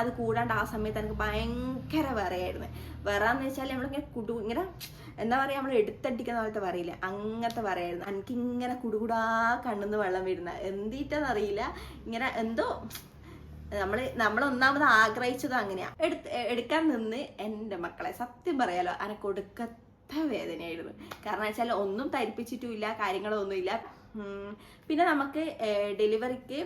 അത് കൂടാണ്ട് ആ സമയത്ത് എനിക്ക് ഭയങ്കര വിറയായിരുന്നു. വിറന്ന് വെച്ചാൽ നമ്മളിങ്ങനെ കുടു ഇങ്ങനെ എന്താ പറയുക നമ്മൾ എടുത്തടിക്കുന്ന പോലത്തെ പറയില്ല അങ്ങനത്തെ പറയായിരുന്നു എനിക്ക് ഇങ്ങനെ കുടുകുടാ കണ്ണുന്ന് വെള്ളം വരുന്ന. എന്തിട്ടെന്ന് അറിയില്ല. ഇങ്ങനെ എന്തോ നമ്മൾ നമ്മൾ ഒന്നാമത് ആഗ്രഹിച്ചത് അങ്ങനെയാ. എടുത്ത് എടുക്കാൻ നിന്ന് എന്റെ മക്കളെ സത്യം പറയാലോ അനക്ക് കൊടുക്കത്ത വേദനയായിരുന്നു. കാരണം വെച്ചാൽ ഒന്നും തരിപ്പിച്ചിട്ടുമില്ല കാര്യങ്ങളൊന്നുമില്ല. പിന്നെ നമുക്ക് ഡെലിവറിക്ക്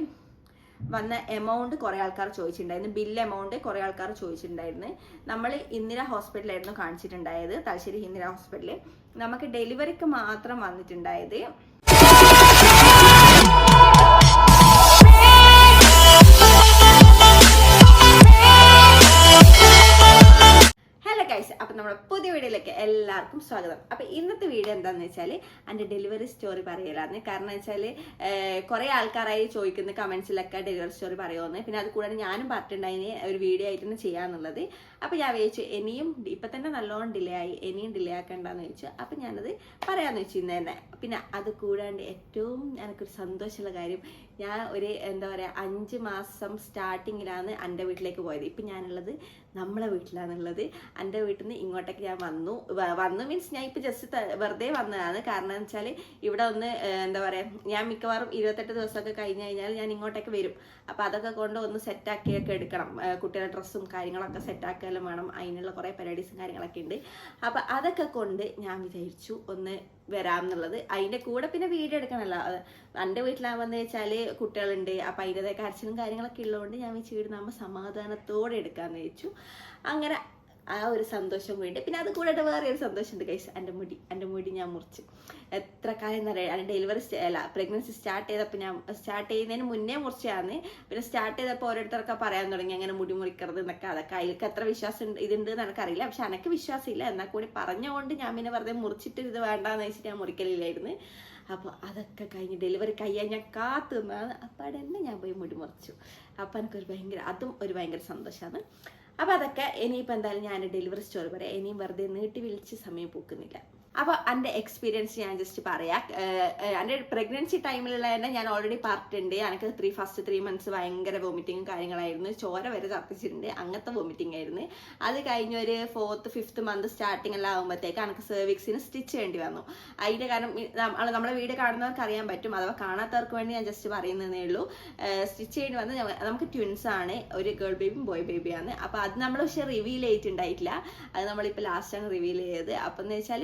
വന്ന എമൗണ്ട് കുറേ ആൾക്കാർ ചോദിച്ചിട്ടുണ്ടായിരുന്നു. ബില്ല് എമൗണ്ട് കുറേ ആൾക്കാർ ചോദിച്ചിട്ടുണ്ടായിരുന്നു. നമ്മൾ ഇന്ദിര ഹോസ്പിറ്റലായിരുന്നു കാണിച്ചിട്ടുണ്ടായത് തലശ്ശേരി ഇന്ദിര ഹോസ്പിറ്റലിൽ നമുക്ക് ഡെലിവറിക്ക് മാത്രം വന്നിട്ടുണ്ടായത് നമ്മുടെ പുതിയ വീഡിയോയിലേക്ക് എല്ലാവർക്കും സ്വാഗതം. അപ്പോൾ ഇന്നത്തെ വീഡിയോ എന്താന്ന് വെച്ചാൽ എന്റെ ഡെലിവറി സ്റ്റോറി പറയലാന്ന്. കാരണം വെച്ചാൽ കുറേ ആൾക്കാരായി ചോദിക്കുന്ന കമൻസിലൊക്കെ ഡെലിവറി സ്റ്റോറി പറയുമെന്ന് പിന്നെ അത് കൂടാതെ ഞാനും പറഞ്ഞിട്ടുണ്ടായിന് ഒരു വീഡിയോ ആയിട്ട് തന്നെ ചെയ്യാന്നുള്ളത്. അപ്പോൾ ഞാൻ വിചാരിച്ചു ഇനിയും ഇപ്പം തന്നെ നല്ലോണം ഡിലേ ആയി ഇനിയും ഡിലേ ആക്കണ്ടെന്ന് ചോദിച്ചു അപ്പം ഞാനത് പറയാമെന്ന് വെച്ചു ഇന്ന് തന്നെ. പിന്നെ അത് കൂടാണ്ട് ഏറ്റവും എനിക്കൊരു സന്തോഷമുള്ള കാര്യം ഞാൻ ഒരു എന്താ പറയുക അഞ്ച് മാസം സ്റ്റാർട്ടിങ്ങിലാണ് എന്റെ വീട്ടിലേക്ക് പോയത്. ഇപ്പം ഞാനുള്ളത് നമ്മളെ വീട്ടിലാണുള്ളത്. എന്റെ വീട്ടിൽ നിന്ന് ഇങ്ങോട്ടേക്ക് ഞാൻ വന്നു. വന്നു മീൻസ് ഞാൻ ഇപ്പം ജസ്റ്റ് വെറുതെ വന്നതാണ്. കാരണം എന്ന് വെച്ചാൽ ഇവിടെ ഒന്ന് എന്താ പറയുക ഞാൻ മിക്കവാറും ഇരുപത്തെട്ട് ദിവസമൊക്കെ കഴിഞ്ഞ് കഴിഞ്ഞാൽ ഞാൻ ഇങ്ങോട്ടേക്ക് വരും. അപ്പം അതൊക്കെ കൊണ്ട് ഒന്ന് സെറ്റാക്കിയൊക്കെ എടുക്കണം. കുട്ടികളുടെ ഡ്രസ്സും കാര്യങ്ങളൊക്കെ സെറ്റാക്കാനും വേണം. അതിനുള്ള കുറേ പരിപാടീസും കാര്യങ്ങളൊക്കെ ഉണ്ട്. അപ്പം അതൊക്കെ കൊണ്ട് ഞാൻ വിചാരിച്ചു ഒന്ന് വരാം എന്നുള്ളത് അതിന്റെ കൂടെ പിന്നെ വീഡിയോ എടുക്കണമല്ലോ എന്റെ വീട്ടിലാവുന്ന വെച്ചാൽ കുട്ടികളുണ്ട്. അപ്പൊ അതിന്റെതായ കരച്ചിലും കാര്യങ്ങളൊക്കെ ഉള്ളതുകൊണ്ട് ഞാൻ വെച്ച് വീടുന്നാകുമ്പോൾ സമാധാനത്തോടെ എടുക്കാന്ന് വെച്ചു അങ്ങനെ ആ ഒരു സന്തോഷം വേണ്ടി. പിന്നെ അത് കൂടാതെ വേറെ ഒരു സന്തോഷമുണ്ട് കൈസ് എന്റെ മുടി എന്റെ മുടി ഞാൻ മുറിച്ചു. എത്ര കാലം എന്ന് പറയാം എന്റെ ഡെലിവറി അല്ല പ്രഗ്നൻസി സ്റ്റാർട്ട് ചെയ്തപ്പോൾ ഞാൻ സ്റ്റാർട്ട് ചെയ്യുന്നതിന് മുന്നേ മുറിച്ചാന്ന് പിന്നെ സ്റ്റാർട്ട് ചെയ്തപ്പോൾ ഓരോരുത്തർക്ക് പറയാൻ തുടങ്ങി അങ്ങനെ മുടി മുറിക്കരുത് എന്നൊക്കെ. അതൊക്കെ അതിലേക്ക് എത്ര വിശ്വാസം ഇതുണ്ട് എന്ന് എനിക്കറിയില്ല. പക്ഷെ എനിക്ക് വിശ്വാസമില്ല. എന്നാൽ കൂടി പറഞ്ഞുകൊണ്ട് ഞാൻ പിന്നെ വെറുതെ മുറിച്ചിട്ട് ഇത് വേണ്ടാന്ന് വെച്ചിട്ട് ഞാൻ മുറിക്കലില്ലായിരുന്നു. അപ്പോൾ അതൊക്കെ കഴിഞ്ഞ് ഡെലിവറി കഴിയാൻ ഞാൻ കാത്തു നിന്നാണ് അപ്പം അവിടെ തന്നെ ഞാൻ പോയി മുടി മുറിച്ചു. അപ്പം എനിക്കൊരു ഭയങ്കര അതും ഒരു ഭയങ്കര സന്തോഷമാണ്. അപ്പോൾ അതൊക്കെ ഇനിയിപ്പോൾ എന്തായാലും ഞാൻ ഡെലിവറി സ്റ്റോറി പറയാം. ഇനിയും വെറുതെ നീട്ടി വിളിച്ച് സമയം പൂക്കുന്നില്ല. അപ്പോൾ എന്റെ എക്സ്പീരിയൻസ് ഞാൻ ജസ്റ്റ് പറയാം. എന്റെ പ്രഗ്നൻസി ടൈമിലുള്ള തന്നെ ഞാൻ ഓൾറെഡി പറഞ്ഞിട്ടുണ്ട്. എനിക്ക് ത്രീ ഫസ്റ്റ് ത്രീ മന്ത്സ് ഭയങ്കര വോമിറ്റിങ്ങും കാര്യങ്ങളായിരുന്നു. ചോര വരെ തപ്പിച്ചിട്ടുണ്ട് അങ്ങനത്തെ വോമിറ്റിംഗ് ആയിരുന്നു. അത് കഴിഞ്ഞ് ഒരു ഫോർത്ത് ഫിഫ്ത്ത് മന്ത് സ്റ്റാർട്ടിംഗ് എല്ലാം ആകുമ്പോഴത്തേക്ക് എനിക്ക് സെർവിക്സിന് സ്റ്റിച്ച് ചെയ്യേണ്ടി വന്നു. അതിന്റെ കാരണം നമ്മളെ വീഡിയോ കാണുന്നവർക്ക് അറിയാൻ പറ്റും. അഥവാ കാണാത്തവർക്ക് വേണ്ടി ഞാൻ ജസ്റ്റ് പറയുന്നതേ ഉള്ളൂ. സ്റ്റിച്ച് ചെയ്യേണ്ടി വന്ന് നമുക്ക് ട്വിൻസ് ആണ്. ഒരു ഗേൾ ബേബിയും ബോയ് ബേബിയാണ് അപ്പോൾ അത് നമ്മൾ പക്ഷെ റിവീൽ ചെയ്തിട്ടുണ്ടായിട്ടില്ല. അത് നമ്മളിപ്പോൾ ആണ് റിവീൽ ചെയ്തത്. അപ്പം എന്ന് വെച്ചാൽ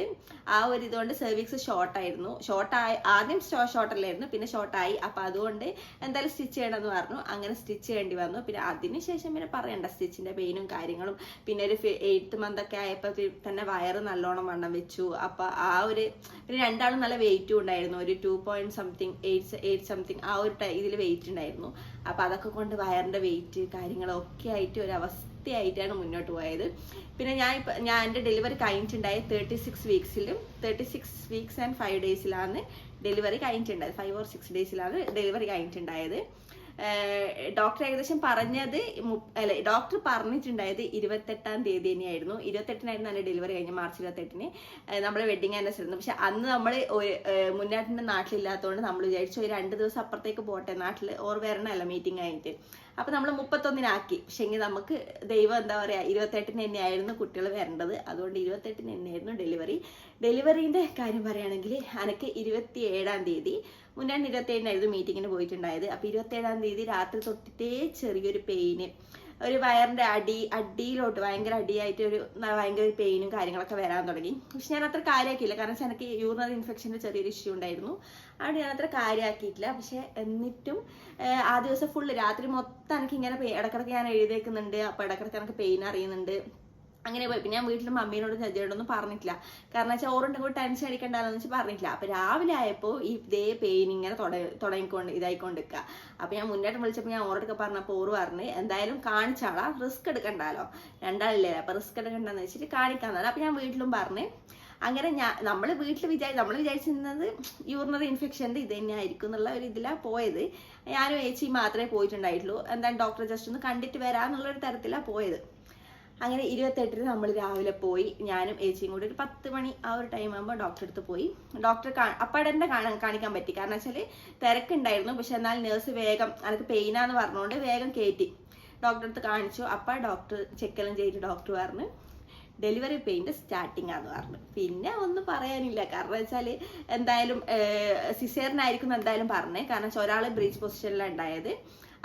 ആ ഒരു ഇതുകൊണ്ട് സെർവിക്സ് ഷോർട്ടായിരുന്നു ഷോർട്ടായി ആദ്യം ഷോർട്ട് അല്ലായിരുന്നു. പിന്നെ ഷോർട്ടായി അപ്പോൾ അതുകൊണ്ട് എന്തായാലും സ്റ്റിച്ച് ചെയ്യണമെന്ന് പറഞ്ഞു. അങ്ങനെ സ്റ്റിച്ച് ചെയ്യേണ്ടി വന്നു. പിന്നെ അതിന് ശേഷം പിന്നെ പറയണ്ട. സ്റ്റിച്ചിന്റെ പെയിനും കാര്യങ്ങളും പിന്നെ ഒരു എയ്ത്ത് മന്ത് ഒക്കെ ആയപ്പോൾ തന്നെ വയറ് നല്ലോണം വണ്ണം വെച്ചു. അപ്പോൾ ആ ഒരു പിന്നെ രണ്ടാളും നല്ല വെയിറ്റും ഉണ്ടായിരുന്നു. ഒരു two point something eight eight something ആ ഒരു ഇതിൽ വെയിറ്റ് ഉണ്ടായിരുന്നു. അപ്പോൾ അതൊക്കെ കൊണ്ട് വയറിന്റെ വെയിറ്റ് കാര്യങ്ങളൊക്കെ ആയിട്ട് ഒരു അവസ്ഥയായിട്ടാണ് മുന്നോട്ട് പോയത്. പിന്നെ ഞാൻ ഇപ്പം ഞാൻ എന്റെ ഡെലിവറി കഴിഞ്ഞിട്ടുണ്ടായ thirty six വീക്സിലും thirty six weeks and five ഡേയ്സിലാണ് delivery കഴിഞ്ഞിട്ടുണ്ടായത്. ഫൈവ് ഓർ സിക്സ് ഡേയ്സിലാണ് ഡെലിവറി കഴിഞ്ഞിട്ടുണ്ടായത്. ഡോക്ടർ ഏകദേശം പറഞ്ഞത് അല്ല ഡോക്ടർ പറഞ്ഞിട്ടുണ്ടായത് ഇരുപത്തെട്ടാം തീയതി തന്നെയായിരുന്നു. ഇരുപത്തെട്ടിനായിരുന്നു എന്റെ ഡെലിവറി കഴിഞ്ഞ മാർച്ച് ഇരുപത്തെട്ടിന്. നമ്മുടെ വെഡിങ് ആനിവേഴ്സറി ആയിരുന്നു പക്ഷെ അന്ന് നമ്മൾ ഒരു മുന്നാട്ടിന്റെ നാട്ടിലില്ലാത്തതുകൊണ്ട് നമ്മൾ വിചാരിച്ചു ഒരു രണ്ട് ദിവസം അപ്പുറത്തേക്ക് പോട്ടെ. നാട്ടിൽ ഓർ വരണമല്ല മീറ്റിംഗ് ആയിട്ട് അപ്പൊ നമ്മൾ മുപ്പത്തൊന്നിനാക്കി. പക്ഷെ എങ്കിൽ നമുക്ക് ദൈവം എന്താ പറയാ ഇരുപത്തെട്ടിന് തന്നെയായിരുന്നു കുട്ടികൾ വരേണ്ടത്. അതുകൊണ്ട് ഇരുപത്തെട്ടിന് തന്നെയായിരുന്നു ഡെലിവറി. ഡെലിവറിന്റെ കാര്യം പറയുകയാണെങ്കിൽ എനിക്ക് ഇരുപത്തി ഏഴാം തീയതി മുന്നാണ് ഇരുപത്തി ഏഴിനായിരുന്നു മീറ്റിങ്ങിന് പോയിട്ടുണ്ടായത്. അപ്പൊ ഇരുപത്തി ഏഴാം തീയതി രാത്രി തൊട്ടിട്ടേ ചെറിയൊരു പെയിന്. ഒരു വയറിന്റെ അടി അടിയിലോട്ട് ഭയങ്കര അടിയായിട്ട് ഒരു ഭയങ്കര പെയിനും കാര്യങ്ങളൊക്കെ വരാൻ തുടങ്ങി. പക്ഷെ ഞാൻ അത്ര കാര്യമാക്കിയില്ല കാരണം വെച്ചാൽ എനിക്ക് യൂറിനറി ഇൻഫെക്ഷന്റെ ചെറിയൊരു ഇഷ്യൂ ഉണ്ടായിരുന്നു. അതുകൊണ്ട് ഞാൻ അത്ര കാര്യമാക്കിയിട്ടില്ല പക്ഷെ എന്നിട്ടും ആ ദിവസം ഫുള്ള് രാത്രി മൊത്തം എനിക്ക് ഇങ്ങനെ ഇടക്കിടക്ക് ഞാൻ എഴുതിയേക്കുന്നുണ്ട്. അപ്പൊ ഇടക്കിടക്ക് എനിക്ക് പെയിൻ അറിയുന്നുണ്ട്. അങ്ങനെ പോയി. പിന്നെ ഞാൻ വീട്ടിൽ മമ്മീനോടും ചജിയോടൊന്നും പറഞ്ഞിട്ടില്ല. കാരണം കൂടി ടെൻഷൻ അടിക്കണ്ടെന്ന് വെച്ച് പറഞ്ഞിട്ടില്ല. അപ്പൊ രാവിലെ ആയപ്പോൾ ഈ ഇതേ പെയിൻ ഇങ്ങനെ തുടങ്ങിക്കൊണ്ട് ഇതായിക്കൊണ്ട് നിൽക്കുക അപ്പൊ ഞാൻ മുന്നേറ്റം വിളിച്ചപ്പോൾ ഞാൻ ഓരോടൊക്കെ പറഞ്ഞപ്പോൾ ഓറ് പറഞ്ഞ് എന്തായാലും കാണിച്ചാളാ റിസ്ക് എടുക്കണ്ടല്ലോ രണ്ടാളില്ലേ? അപ്പൊ റിസ്ക് എടുക്കണ്ടെന്ന് വെച്ചിട്ട് കാണിക്കാന്നാണ് അപ്പൊ ഞാൻ വീട്ടിലും പറഞ്ഞ് അങ്ങനെ ഞാൻ നമ്മൾ വീട്ടിൽ വിചാരി നമ്മൾ വിചാരിച്ചിരുന്നത് യൂറിനറി ഇൻഫെക്ഷന്റെ ഇത് തന്നെ ആയിരിക്കും എന്നുള്ള ഒരു ഇതിലാണ് പോയത്. ഞാനും ഏച്ചി മാത്രമേ പോയിട്ടുണ്ടായിട്ടുള്ളൂ. എന്തായാലും ഡോക്ടറെ ജസ്റ്റ് ഒന്ന് കണ്ടിട്ട് വരാമെന്നുള്ളൊരു തരത്തിലാണ് പോയത്. അങ്ങനെ ഇരുപത്തെട്ടിന് നമ്മൾ രാവിലെ പോയി. ഞാനും ഏച്ചിയും കൂടി ഒരു പത്ത് മണി ആ ഒരു ടൈം ആകുമ്പോൾ ഡോക്ടറെ അടുത്ത് പോയി. ഡോക്ടർ അപ്പാടന്നെ കാണാൻ കാണിക്കാൻ പറ്റി. കാരണം വെച്ചാൽ തിരക്കുണ്ടായിരുന്നു. പക്ഷെ എന്നാൽ നേഴ്സ് വേഗം അനക്ക് പെയിനാന്ന് പറഞ്ഞുകൊണ്ട് വേഗം കയറ്റി ഡോക്ടറെ അടുത്ത് കാണിച്ചു. അപ്പം ഡോക്ടർ ചെക്കെല്ലാം ചെയ്ത് ഡോക്ടർ പറഞ്ഞു ഡെലിവറി പെയിന്റ് സ്റ്റാർട്ടിംഗ് ആന്ന് പറഞ്ഞു. പിന്നെ ഒന്നും പറയാനില്ല. കാരണം വെച്ചാൽ എന്തായാലും സിസേറിനായിരിക്കും എന്തായാലും പറഞ്ഞേ. കാരണം വെച്ചാൽ ഒരാൾ ബ്രീച്ച് പൊസിഷനിലാണ് ഉണ്ടായത്.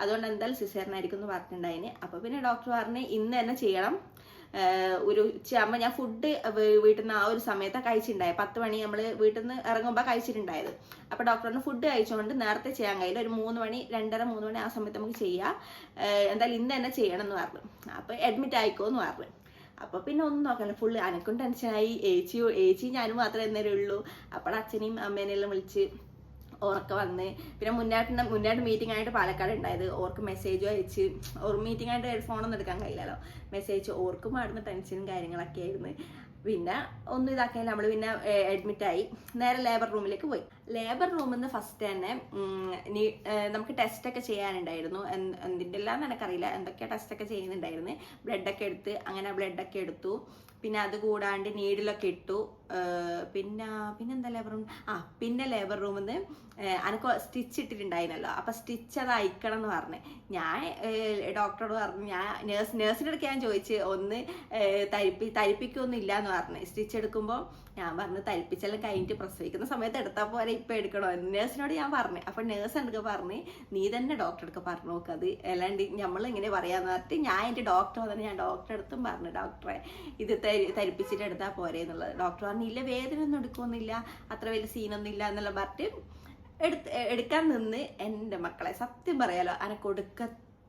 അതുകൊണ്ട് എന്തായാലും സിസേറിനായിരിക്കും എന്ന് പറഞ്ഞിട്ടുണ്ടായിന്. അപ്പോൾ പിന്നെ ഡോക്ടർ പറഞ്ഞ് ഇന്ന് തന്നെ ചെയ്യണം. ഒരു ഉച്ചയാകുമ്പോൾ ഞാൻ ഫുഡ് വീട്ടിൽ നിന്ന് ആ ഒരു സമയത്താണ് കഴിച്ചിട്ടുണ്ടായത് പത്ത് മണി നമ്മൾ വീട്ടിൽ നിന്ന് ഇറങ്ങുമ്പോൾ കഴിച്ചിട്ടുണ്ടായത് അപ്പോൾ ഡോക്ടറിന് ഫുഡ് കഴിച്ചുകൊണ്ട് നേരത്തെ ചെയ്യാൻ കഴിയില്ല. ഒരു മൂന്ന് മണി രണ്ടര മൂന്ന് മണി ആ സമയത്ത് നമുക്ക് ചെയ്യാം. എന്തായാലും ഇന്ന് തന്നെ ചെയ്യണം എന്ന് പറഞ്ഞു. അപ്പോൾ അഡ്മിറ്റ് ആയിക്കോ എന്ന് പറഞ്ഞു. അപ്പോൾ പിന്നെ ഒന്നും നോക്കണം ഫുള്ള് അനക്കും ടെൻഷനായി ഏച്ചി ഏച്ചി ഞാനും മാത്രമേ എന്നേരം ഉള്ളൂ. അപ്പോൾ അച്ഛനെയും അമ്മേനെല്ലാം വിളിച്ച് ഓർക്ക് വന്ന്. പിന്നെ മുന്നാട്ടിന് മുന്നാട്ട് മീറ്റിംഗ് ആയിട്ട് പാലക്കാട് ഉണ്ടായത് ഓർക്ക് മെസ്സേജ് അയച്ച്. ഓർ മീറ്റിംഗ് ആയിട്ട് ഫോണൊന്നും എടുക്കാൻ കഴിയില്ലല്ലോ. മെസ്സേജ് ഓർക്കും ആടുന്ന ടെൻഷനും കാര്യങ്ങളൊക്കെ ആയിരുന്നു. പിന്നെ ഒന്നും ഇതാക്കി നമ്മൾ പിന്നെ അഡ്മിറ്റായി നേരെ ലേബർ റൂമിലേക്ക് പോയി. ലേബർ റൂമിൽ നിന്ന് ഫസ്റ്റ് തന്നെ നമുക്ക് ടെസ്റ്റ് ഒക്കെ ചെയ്യാനുണ്ടായിരുന്നു. എന്ത്- എന്തിന്റെ എല്ലാം എനിക്കറിയില്ല. എന്തൊക്കെയാണ് ടെസ്റ്റ് ഒക്കെ ചെയ്യുന്നുണ്ടായിരുന്നു. ബ്ലഡൊക്കെ എടുത്ത് അങ്ങനെ ബ്ലഡൊക്കെ എടുത്തു. പിന്നെ അത് കൂടാണ്ട് നീഡിലൊക്കെ ഇട്ടു. പിന്നെ പിന്നെ പിന്നെന്താ ലേബർ റൂം ആ പിന്നെ ലേബർ റൂമിൽ നിന്ന് അനക്ക് സ്റ്റിച്ച് ഇട്ടിട്ടുണ്ടായിരുന്നല്ലോ അപ്പൊ സ്റ്റിച്ച് അത് അയക്കണം എന്ന് പറഞ്ഞു. ഞാൻ ഡോക്ടറോട് പറഞ്ഞു ഞാൻ നേഴ്സ് അടുത്ത് ഞാൻ ചോദിച്ച് ഒന്ന് തരിപ്പി തരിപ്പിക്കൊന്നും ഇല്ല എന്ന് പറഞ്ഞു. സ്റ്റിച്ച് എടുക്കുമ്പോൾ ഞാൻ പറഞ്ഞു തരിപ്പിച്ചെല്ലാം കഴിഞ്ഞിട്ട് പ്രസവിക്കുന്ന സമയത്ത് എടുത്താൽ പോലെ ഇപ്പം എടുക്കണോ? നേഴ്സിനോട് ഞാൻ പറഞ്ഞു. അപ്പൊ നേഴ്സ് എടുക്ക പറഞ്ഞ് നീ തന്നെ ഡോക്ടറെടുക്ക പറഞ്ഞു നോക്ക് അത്. അല്ലാണ്ട് നമ്മൾ ഇങ്ങനെ പറയാന്ന് പറഞ്ഞിട്ട് ഞാൻ എന്റെ ഡോക്ടർ വന്നിട്ട് ഞാൻ ഡോക്ടറെ അടുത്തും പറഞ്ഞു ഡോക്ടറെ ഇത് തരി- തരിപ്പിച്ചിട്ട് എടുത്താൽ പോരെ എന്നുള്ളത്. ഡോക്ടർ പറഞ്ഞു ഇല്ല വേദന ഒന്നും എടുക്കുമൊന്നുമില്ല അത്ര വലിയ സീനൊന്നും ഇല്ല എന്നുള്ള പറഞ്ഞിട്ട് എടുത്ത് എടുക്കാൻ നിന്ന് എന്റെ മക്കളെ സത്യം പറയാലോ അനക്ക്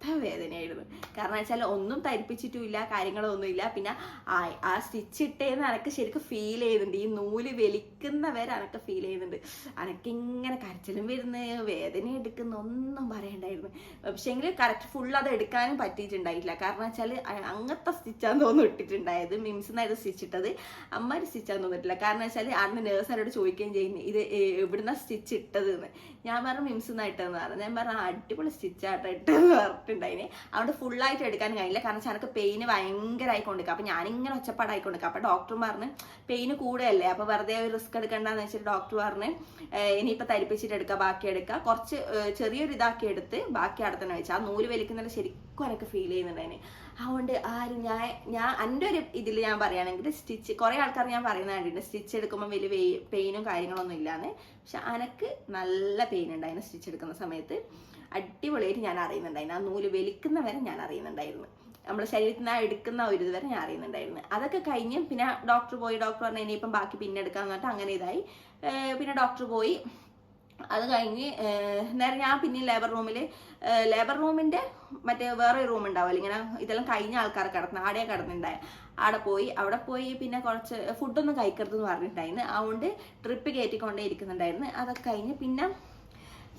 ഒടുക്കത്തെ വേദനയായിരുന്നു. കാരണം വെച്ചാൽ ഒന്നും തരിപ്പിച്ചിട്ടുമില്ല കാര്യങ്ങളൊന്നുമില്ല. പിന്നെ ആ സ്റ്റിച്ച് ഇട്ടേന്ന് അനക്ക് ശരിക്കും ഫീൽ ചെയ്യുന്നുണ്ട്. ഈ നൂൽ വലിക്കുന്നവരെ അനക്ക് ഫീൽ ചെയ്യുന്നുണ്ട്. അനക്കിങ്ങനെ കരച്ചിലും വരുന്ന വേദന എടുക്കുന്ന ഒന്നും പറയണ്ടായിരുന്നു. പക്ഷേങ്കിൽ കറക്റ്റ് ഫുൾ അത് എടുക്കാനും പറ്റിയിട്ടുണ്ടായിട്ടില്ല. കാരണം വെച്ചാൽ അങ്ങനത്തെ സ്റ്റിച്ചാന്ന് തോന്നുന്നു ഇട്ടിട്ടുണ്ടായത്. മിംസ് എന്നായിരുന്നു സ്റ്റിച്ച് ഇട്ടത്. അമ്മ സ്റ്റിച്ചാന്ന് തോന്നിട്ടില്ല. കാരണം വെച്ചാൽ അന്ന് നേഴ്സാരോട് ചോദിക്കുകയും ചെയ്യുന്നു ഇത് എവിടുന്ന സ്റ്റിച്ച് ഇട്ടത് എന്ന് ഞാൻ പറഞ്ഞു മിംസ് എന്നാ ഇട്ടതെന്ന്. പറഞ്ഞു ഞാൻ പറഞ്ഞു "ആ, അടിപൊളി സ്റ്റിച്ചാട്ടോ ഇട്ടതെന്ന് പറഞ്ഞിട്ടുണ്ടായിന് ഫുൾ ഫുള്ളായിട്ട് എടുക്കാൻ കഴിയില്ല. കാരണം എനിക്ക് പെയിന് ഭയങ്കരമായി കൊണ്ടിരിക്കുക അപ്പൊ ഞാനിങ്ങനെ ഒച്ചപ്പാടായിക്കൊണ്ടിരിക്കുക അപ്പൊ ഡോക്ടർ പറഞ്ഞ് പെയിന് കൂടുകയല്ലേ അപ്പൊ വെറുതെ ഒരു റിസ്ക് എടുക്കണ്ടെന്ന് വെച്ചിട്ട് ഡോക്ടർ പറഞ്ഞ് ഇനിയിപ്പോൾ ഇനിയിപ്പോ തരിപ്പിച്ചിട്ട് എടുക്കുക ബാക്കി എടുക്കുക കുറച്ച് ചെറിയൊരു ഇതാക്കി എടുത്ത് ബാക്കി അവിടെ തന്നെ വെച്ചാൽ ആ നൂൽ വലിക്കുന്നതിന് ശരിക്കും എനിക്ക് ഫീൽ ചെയ്യുന്നുണ്ടായിന്. അതുകൊണ്ട് ആരും ഞാൻ ഞാൻ എന്റെ ഒരു ഇതിൽ ഞാൻ പറയുകയാണെങ്കിൽ സ്റ്റിച്ച് കുറേ ആൾക്കാർ ഞാൻ പറയുന്ന കണ്ടിട്ടുണ്ട് സ്റ്റിച്ച് എടുക്കുമ്പോൾ വലിയ പെയിനും കാര്യങ്ങളൊന്നും ഇല്ലാന്ന്. പക്ഷെ അനക്ക് നല്ല പെയിൻ ഉണ്ടായിരുന്നു സ്റ്റിച്ച് എടുക്കുന്ന സമയത്ത്. അടിപൊളിയായിട്ട് ഞാൻ അറിയുന്നുണ്ടായിരുന്നു. ആ നൂൽ വലിക്കുന്ന വരെ ഞാൻ അറിയുന്നുണ്ടായിരുന്നു. നമ്മുടെ ശരീരത്തിൽ നിന്ന് എടുക്കുന്ന ഒരു ഇത് വരെ ഞാൻ അറിയുന്നുണ്ടായിരുന്നു. അതൊക്കെ കഴിഞ്ഞ് പിന്നെ ഡോക്ടർ പോയി. ഡോക്ടർ പറഞ്ഞു ഇനിയിപ്പം ബാക്കി പിന്നെ എടുക്കാന്ന് പറഞ്ഞിട്ട് അങ്ങനെ ഇതായി. പിന്നെ ഡോക്ടർ പോയി. അത് കഴിഞ്ഞ് നേരെ ഞാൻ പിന്നെ ലേബർ റൂമിൽ ലേബർ റൂമിന്റെ മറ്റേ വേറെ റൂം ഉണ്ടാവുമല്ലോ ഇങ്ങനെ ഇതെല്ലാം കഴിഞ്ഞ ആൾക്കാർ കിടക്കുന്ന ആടെ കിടന്നുണ്ടായ. അവിടെ പോയി അവിടെ പോയി പിന്നെ കുറച്ച് ഫുഡൊന്നും കഴിക്കരുതെന്ന് പറഞ്ഞിട്ടുണ്ടായിരുന്നു. അതുകൊണ്ട് ട്രിപ്പ് കയറ്റിക്കൊണ്ടേ ഇരിക്കുന്നുണ്ടായിരുന്നു. അതൊക്കെ കഴിഞ്ഞ് പിന്നെ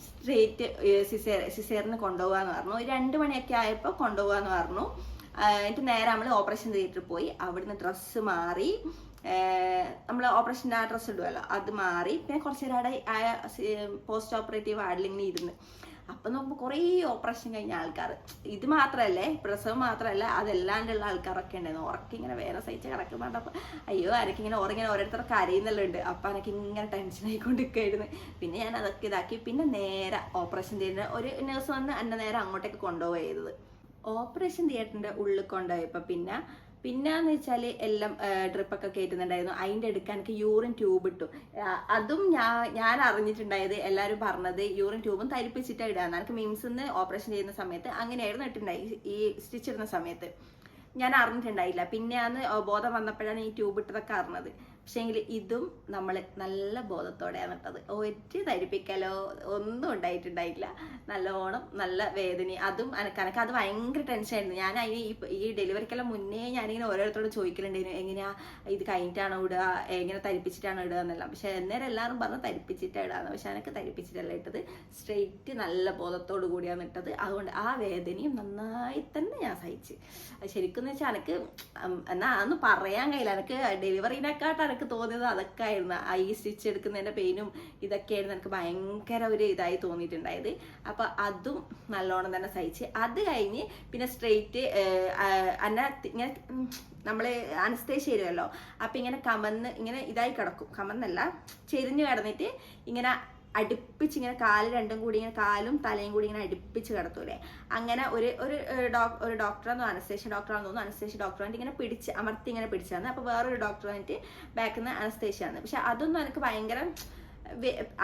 സ്ട്രേറ്റ് സിസേർ സിസേറിന് കൊണ്ടുപോകാന്ന് പറഞ്ഞു. ഒരു രണ്ട് മണിയൊക്കെ ആയപ്പോൾ കൊണ്ടുപോകാന്ന് പറഞ്ഞു. എന്നിട്ട് നേരെ നമ്മൾ ഓപ്പറേഷൻ തിയേറ്ററിൽ പോയി. അവിടുന്ന് ഡ്രസ്സ് മാറി. നമ്മൾ ഓപ്പറേഷന്റെ ആ ഡ്രസ്സ് ഇടുമല്ലോ അത് മാറി. പിന്നെ കുറച്ച് നേരം അവിടെ പോസ്റ്റ് ഓപ്പറേറ്റീവ് ഇങ്ങനെ ഇരുന്ന്. അപ്പം നോക്കുമ്പോൾ കുറേ ഓപ്പറേഷൻ കഴിഞ്ഞ ആൾക്കാർ ഇത് മാത്രമല്ലേ പ്രസവം മാത്രമല്ല അതല്ലാണ്ടുള്ള ആൾക്കാരൊക്കെ ഉണ്ടായിരുന്നു. ഉറക്കി ഇങ്ങനെ വേറെ സഹിച്ച് കിടക്കുന്നുണ്ട് അപ്പം അയ്യോ ആരൊക്കെ ഇങ്ങനെ ഉറങ്ങി ഓരോരുത്തർ കരയുന്നെല്ലാം ഉണ്ട്. അപ്പം എനിക്ക് ഇങ്ങനെ ആയിക്കൊണ്ടിരിക്കുകയായിരുന്നു പിന്നെ ഞാൻ അതൊക്കെ ഇതാക്കി. പിന്നെ നേരെ ഓപ്പറേഷൻ തിയേറ്റർ ഒരു നേഴ്സ് വന്ന് എന്നെ നേരെ അങ്ങോട്ടേക്ക് കൊണ്ടുപോയത് ഓപ്പറേഷൻ തിയേറ്ററിന്റെ ഉള്ളിൽ കൊണ്ടുപോയപ്പോൾ പിന്നെ പിന്നെന്ന് വെച്ചാൽ എല്ലാം ഡ്രിപ്പൊക്കെ കയറ്റുന്നുണ്ടായിരുന്നു അതിന്റെ എടുക്കാൻ എനിക്ക് യൂറിൻ ട്യൂബ് ഇട്ടു. അതും ഞാൻ ഞാൻ അറിഞ്ഞിട്ടുണ്ടായത് എല്ലാവരും പറഞ്ഞത് യൂറിൻ ട്യൂബും തരിപ്പിച്ചിട്ടാണ് ഇടാന്ന് എനിക്ക് മിംസിന്ന് ഓപ്പറേഷൻ ചെയ്യുന്ന സമയത്ത് അങ്ങനെയായിരുന്നു ഇട്ടുണ്ടായി ഈ സ്റ്റിച്ച് ഇടുന്ന സമയത്ത്. ഞാൻ അറിഞ്ഞിട്ടുണ്ടായില്ല. പിന്നെയാണ് ബോധം വന്നപ്പോഴാണ് ഈ ട്യൂബ് ഇട്ടതൊക്കെ അറിഞ്ഞത്. പക്ഷേങ്കിൽ ഇതും നമ്മൾ നല്ല ബോധത്തോടെയാണ് ഇട്ടത്. ഒറ്റ ധരിപ്പിക്കലോ ഒന്നും ഉണ്ടായിട്ടുണ്ടായില്ല നല്ലോണം നല്ല വേദന അതും എനക്ക് എനക്ക് അത് ഭയങ്കര ടെൻഷനായിരുന്നു ഞാൻ അതിന് ഈ ഡെലിവറിക്കെല്ലാം മുന്നേ ഞാനിങ്ങനെ ഓരോരുത്തരോട് ചോദിക്കലുണ്ടായിരുന്നു. എങ്ങനെയാ ഇത് കഴിഞ്ഞിട്ടാണോ ഇടുക? എങ്ങനെ തരിപ്പിച്ചിട്ടാണോ ഇടുക എന്നെല്ലാം. പക്ഷെ അന്നേരം എല്ലാവരും പറഞ്ഞു തരിപ്പിച്ചിട്ടാണ് ഇടാന്ന്. പക്ഷെ എനിക്ക് തരിപ്പിച്ചിട്ടല്ല ഇട്ടത്. സ്ട്രെയിറ്റ് നല്ല ബോധത്തോടു കൂടിയാണ് ഇട്ടത്. അതുകൊണ്ട് ആ വേദനയും നന്നായി തന്നെ ഞാൻ സഹിച്ച്. ശരിക്കും എന്ന് വെച്ചാൽ എനിക്ക് എന്നാ അതൊന്നും പറയാൻ കഴിയില്ല. എനിക്ക് ഡെലിവറിനെക്കാട്ട് എനിക്ക് തോന്നിയത് അതൊക്കെ ആയിരുന്നു ഐ സ്റ്റിച്ച് എടുക്കുന്നതിന്റെ പെയിനും ഇതൊക്കെയായിരുന്നു എനിക്ക് ഭയങ്കര ഒരു ഇതായി തോന്നിയിട്ടുണ്ടായത്. അപ്പൊ അതും നല്ലോണം തന്നെ സഹിച്ച്. അത് കഴിഞ്ഞ് പിന്നെ സ്ട്രെയിറ്റ് അന്ന ഇങ്ങനെ നമ്മൾ അനസ്തേഷ്യ അപ്പം അപ്പൊ ഇങ്ങനെ കമന്ന് ഇങ്ങനെ ഇതായി കിടക്കും. കമന്നല്ല ചെരിഞ്ഞു കിടന്നിട്ട് ഇങ്ങനെ അടുപ്പിച്ച് ഇങ്ങനെ കാൽ രണ്ടും കൂടി ഇങ്ങനെ കാലും തലയും കൂടി ഇങ്ങനെ അടുപ്പിച്ച് കിടത്തൂലേ? അങ്ങനെ ഒരു ഒരു ഡോക് ഒരു ഡോക്ടറാന്ന് അനസ്തേഷ്യ ഡോക്ടറാന്ന് തോന്നുന്നു അനസ്തേഷ്യ ഡോക്ടർ വന്നിട്ട് ഇങ്ങനെ പിടിച്ച് അമർത്തി ഇങ്ങനെ പിടിച്ചാണ് അപ്പോൾ വേറൊരു ഡോക്ടർ വന്നിട്ട് ബാക്കിൽ നിന്ന് അനസ്തേഷ്യ ആണ് പക്ഷെ അതൊന്നും എനിക്ക് ഭയങ്കര